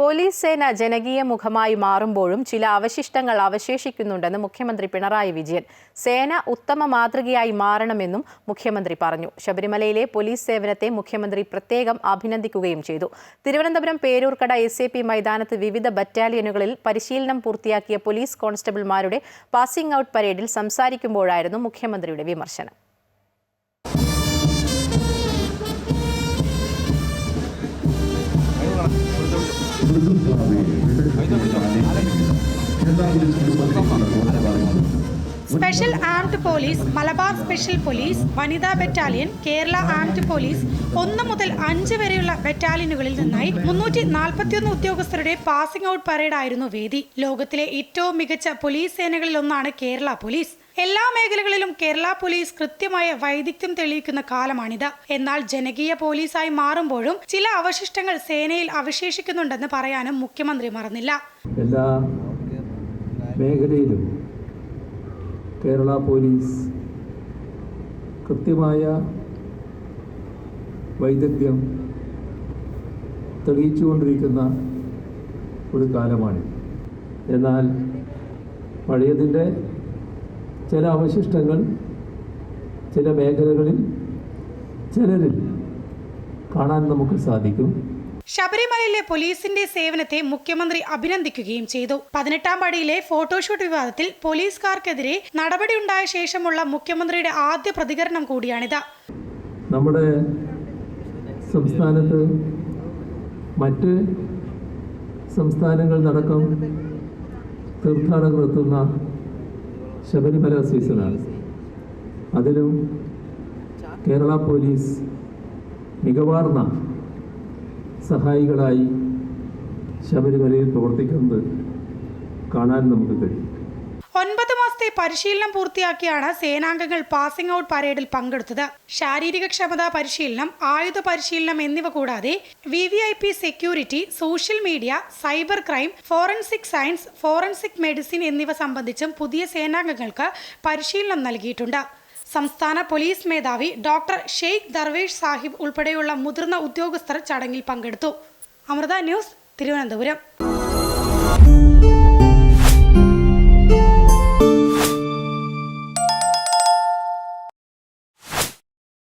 Police സേന ജനകീയ മുഖമായി മാറുമ്പോഴും ചില അവശിഷ്ടങ്ങൾ അവശേഷിക്കുന്നുണ്ടെന്ന് മുഖ്യമന്ത്രി പിണറായി വിജയൻ സേന ഉത്തമ മാതൃകയായി മാറണമെന്നും മുഖ്യമന്ത്രി പറഞ്ഞു. ശബരിമലയിലെ പോലീസ് സേവനത്തെ മുഖ്യമന്ത്രി പ്രത്യേകം അഭിനന്ദിക്കുകയും ചെയ്തു. Thiruvananthapuram Peroorkada S A P മൈതാനത്ത് വിവിധ ബറ്റാലിയനുകളിൽ പരിശീലനം പൂർത്തിയാക്കിയ പോലീസ് കോൺസ്റ്റബിൾമാരുടെ പാസിംഗ് ഔട്ട് പരേഡിൽ സംസാരിക്കുമ്പോഴായിരുന്നു മുഖ്യമന്ത്രിയുടെ വിമർശനം. beruntung kami, kita juga mengalami. Kita harus bersyukur kepada Allah. Special armed police Malabar special police വനിതാ ബറ്റാലിയൻ കേരള ആംഡ് പോലീസ് ഒന്ന് മുതൽ അഞ്ച് വരെയുള്ള ബറ്റാലിയനുകളിൽ നിന്നായി മുന്നൂറ്റി നാൽപ്പത്തിയൊന്ന് ഉദ്യോഗസ്ഥരുടെ പാസിംഗ് ഔട്ട് പരേഡ് ആയിരുന്നു വേദി. ലോകത്തിലെ ഏറ്റവും മികച്ച പോലീസ് സേനകളിൽ ഒന്നാണ് കേരള പോലീസ്. എല്ലാ മേഖലകളിലും കേരള പോലീസ് കൃത്യമായ വൈദഗ്ധ്യം തെളിയിക്കുന്ന കാലമാണിത്. എന്നാൽ ജനകീയ പോലീസായി മാറുമ്പോഴും ചില അവശിഷ്ടങ്ങൾ സേനയിൽ അവശേഷിക്കുന്നുണ്ടെന്ന് പറയാനും മുഖ്യമന്ത്രി മറന്നില്ല. എല്ലാ മേഖലയിലും കേരള പോലീസ്. കൃത്യമായ വൈദഗ്ധ്യം തെളിയിച്ചുകൊണ്ടിരിക്കുന്ന ഒരു കാലമാണ് എന്നാൽ പഴയതിന്റെ ചില അവശിഷ്ടങ്ങൾ ചില മേഖലകളിൽ ചിലരിൽ കാണാൻ നമുക്ക് സാധിക്കും. ശബരിമലയിലെ പോലീസിന്റെ സേവനത്തെ മുഖ്യമന്ത്രി അഭിനന്ദിക്കുകയും ചെയ്തു. പതിനെട്ടാം പടിയിലെ ഫോട്ടോഷൂട്ട് വിവാദത്തിൽ പോലീസുകാർക്കെതിരെ നടപടിയുണ്ടായ ശേഷമുള്ള മുഖ്യമന്ത്രിയുടെ ആദ്യ പ്രതികരണം കൂടിയാണിത്. നമ്മുടെ സംസ്ഥാനത്ത് മറ്റ് സംസ്ഥാനങ്ങൾ നടക്കം തീർത്ഥാടകർ എത്തുന്ന ശബരിമല സീസണാണ്. അതിലും കേരള പോലീസ് മികവാർന്ന സഹായികളായി ശബരിമലയിൽ പ്രവർത്തിക്കുന്നത് കാണാൻ നമുക്ക് കഴിയും. ഒൻപത് മാസത്തെ പരിശീലനം പൂർത്തിയാക്കിയാണ് സേനാംഗങ്ങൾ പാസിംഗ് ഔട്ട് പരേഡിൽ പങ്കെടുത്തത്. ശാരീരിക ക്ഷമതാ പരിശീലനം ആയുധ പരിശീലനം എന്നിവ കൂടാതെ V V I P security social media cyber crime forensic science forensic medicine എന്നിവ സംബന്ധിച്ചും പുതിയ സേനാംഗങ്ങൾക്ക് പരിശീലനം നൽകിയിട്ടുണ്ട്. സംസ്ഥാന പോലീസ് മേധാവി ഡോക്ടർ ഷെയ്ഖ് ദർവേഷ് സാഹിബ് ഉൾപ്പെടെയുള്ള മുതിർന്ന ഉദ്യോഗസ്ഥർ ചടങ്ങിൽ പങ്കെടുത്തു. അമൃത ന്യൂസ് തിരുവനന്തപുരം.